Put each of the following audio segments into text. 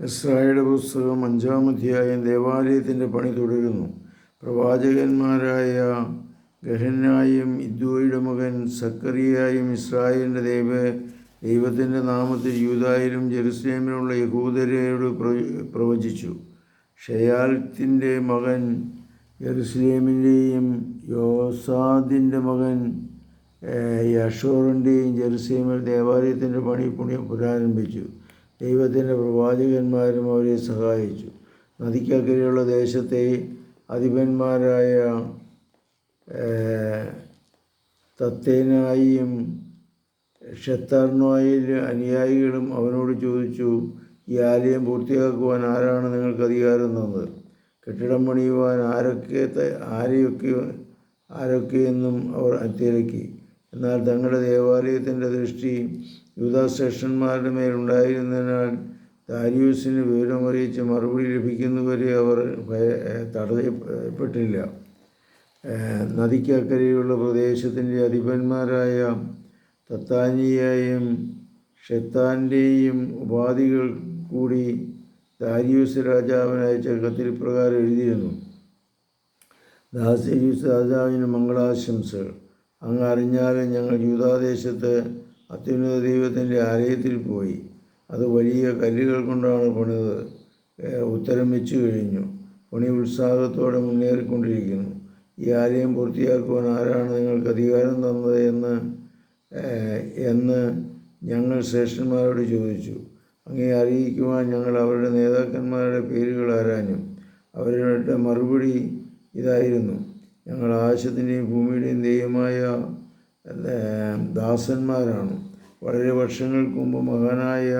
Israel പുസ്തകം അഞ്ചാം അധ്യായം ദേവാലയത്തിന്റെ പണി തുടരുന്നു. പ്രവാചകന്മാരായ ഗഹന്നായും ഇദ്ദോയുടെ മകൻ സക്കറിയായും ഇസ്രായേലിന്റെ ദൈവ ദൈവത്തിന്റെ നാമത്തിൽ യൂതായിലും ജെറുസലേമിലുള്ള യഹൂദരോട് പ്രവചിച്ചു. ഷയാൽത്തിന്റെ മകൻ ജെറുസലേമിന്റെയും യോസാദിന്റെ മകൻ യഷോറിന്റെയും ജെറുസലേമിൽ ദേവാലയത്തിന്റെ പണി പുണ്യം പുനരാരംഭിച്ചു. ദൈവത്തിന്റെ പ്രവാചകന്മാരും അവരെ സഹായിച്ചു. നദിക്കക്കരെയുള്ള ദേശത്തെ അധിപന്മാരായ തത്തേനായും ഷെത്താർണോയിൽ അനുയായികളും അവനോട് ചോദിച്ചു ഈ ആലയം പൂർത്തിയാക്കുവാൻ ആരാണ് നിങ്ങൾക്ക് അധികാരം തന്നത്? കെട്ടിടം പണിയുവാൻ ആരൊക്കെ ആരെയൊക്കെ ആരൊക്കെയെന്നും അവർ തിരക്കി എന്നാൽ തങ്ങളുടെ ദേവാലയത്തിന്റെ ദൃഷ്ടി യൂതാശ്രേഷ്ഠന്മാരുടെ മേലുണ്ടായിരുന്നതിനാൽ ദാരിയൂസിന് വിവരമറിയിച്ച് മറുപടി ലഭിക്കുന്നവരെ അവർ തടയപ്പെട്ടില്ല. നദിക്കക്കരയുള്ള പ്രദേശത്തിന്റെ അധിപന്മാരായ തത്താനിയെയും ഷെത്താന്റെയും ഉപാധികൾ കൂടി ദാരിയൂസ് രാജാവിനയച്ച കത്തിൽ പ്രകാരം എഴുതിയിരുന്നു. ദാസരിയൂസ് രാജാവിന് മംഗളാശംസകൾ. അങ്ങ് അറിഞ്ഞാലും ഞങ്ങൾ യൂതാദേശത്ത് അത്യുന്നത ദൈവത്തിന്റെ ആലയത്തിൽ പോയി. അത് വലിയ കല്ലുകൾ കൊണ്ടാണ് പണിത്. ഉത്തരം വെച്ചു കഴിഞ്ഞു. പണി ഉത്സാഹത്തോടെ മുന്നേറിക്കൊണ്ടിരിക്കുന്നു. ഈ ആലയം പൂർത്തിയാക്കുവാൻ ആരാണ് നിങ്ങൾക്ക് അധികാരം തന്നത് എന്ന് എന്ന് ഞങ്ങൾ ശ്രേഷ്ഠന്മാരോട് ചോദിച്ചു. അങ്ങേ അറിയിക്കുവാൻ ഞങ്ങൾ അവരുടെ നേതാക്കന്മാരുടെ പേരുകൾ ആരാഞ്ഞു. അവരുടെ മറുപടി ഇതായിരുന്നു. ഞങ്ങൾ ആകാശത്തിന്റെയും ഭൂമിയുടെയും ദൈവമായ ദാസന്മാരാണ്. വളരെ വർഷങ്ങൾക്ക് മുമ്പ് മഹാനായ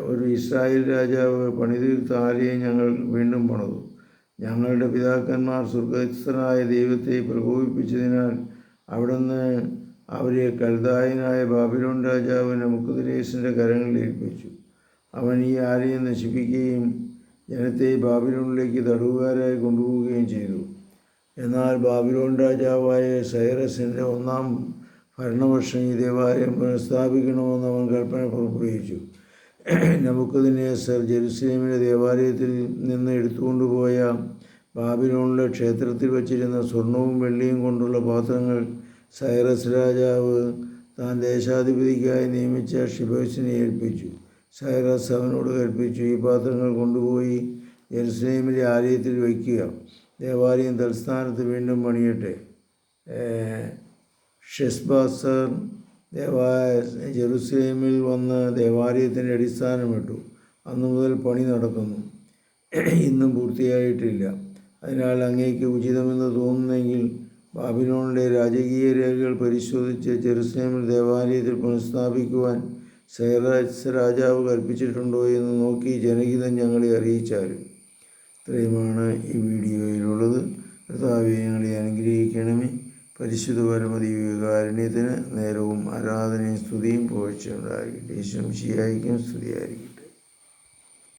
ഒരു ഇസ്രായേൽ രാജാവ് പണിതീർത്ത ആലയം ഞങ്ങൾ വീണ്ടും പണിതു. ഞങ്ങളുടെ പിതാക്കന്മാർ സ്വർഗസ്ഥനായ ദൈവത്തെ പ്രകോപിപ്പിച്ചതിനാൽ അവിടുന്ന് അവരെ കൽദായനായ ബാബിലോൺ രാജാവ് നമുക്കുദ്രേശിന്റെ കരങ്ങളിൽ ഏൽപ്പിച്ചു. അവൻ ഈ ആലയം നശിപ്പിക്കുകയും ജനത്തെ ബാബിലോണിലേക്ക് തടവുകാരായി കൊണ്ടുപോവുകയും ചെയ്തു. എന്നാൽ ബാബിലോൺ രാജാവായ സൈറസിന്റെ ഒന്നാം ഭരണവർഷം ഈ ദേവാലയം പുനഃസ്ഥാപിക്കണമെന്ന് അവൻ കൽപ്പന പുറപ്പെടുവിച്ചു. നമുക്കതിനേസർ ജെറുസലേമിലെ ദേവാലയത്തിൽ നിന്ന് എടുത്തുകൊണ്ടുപോയ ബാബിലോണിലെ ക്ഷേത്രത്തിൽ വച്ചിരുന്ന സ്വർണവും വെള്ളിയും കൊണ്ടുള്ള പാത്രങ്ങൾ സൈറസ് രാജാവ് താൻ ദേശാധിപതിക്കായി നിയമിച്ച ഷിബോസിനെ ഏൽപ്പിച്ചു. സൈറസ് അവനോട് കൽപ്പിച്ചു ഈ പാത്രങ്ങൾ കൊണ്ടുപോയി ജെറുസലേമിലെ ആലയത്തിൽ വയ്ക്കുക. ദേവാലയം തൽസ്ഥാനത്ത് വീണ്ടും പണിയട്ടെ. ഷെസ്ബാസർ ദേവാ ജെറുസലേമിൽ വന്ന് ദേവാലയത്തിന്റെ അടിസ്ഥാനമിട്ടു അന്നു മുതൽ പണി നടക്കുന്നു. ഇന്നും പൂർത്തിയായിട്ടില്ല. അതിനാൽ അങ്ങേക്ക് ഉചിതമെന്ന് തോന്നുന്നെങ്കിൽ ബാബിലോണിന്റെ രാജകീയ രേഖകൾ പരിശോധിച്ച് ജെറുസലേമിൽ ദേവാലയത്തിൽ പുനഃസ്ഥാപിക്കുവാൻ സൈറാജ് രാജാവ് കൽപ്പിച്ചിട്ടുണ്ടോ എന്ന് നോക്കി ജനഹിതം ഞങ്ങളെ അറിയിച്ചാലും. ഇത്രയുമാണ് ഈ വീഡിയോയിലുള്ളത്. കർത്താവെ ഞങ്ങളെ അനുഗ്രഹിക്കണമേ. പരിശുദ്ധ പരമതി വികാരുണ്യത്തിന് നേരവും ആരാധനയും സ്തുതിയും പോഴ്ചയുണ്ടായിരിക്കും ദേശം ശിയായിരിക്കും സ്തുതിയായിരിക്കും.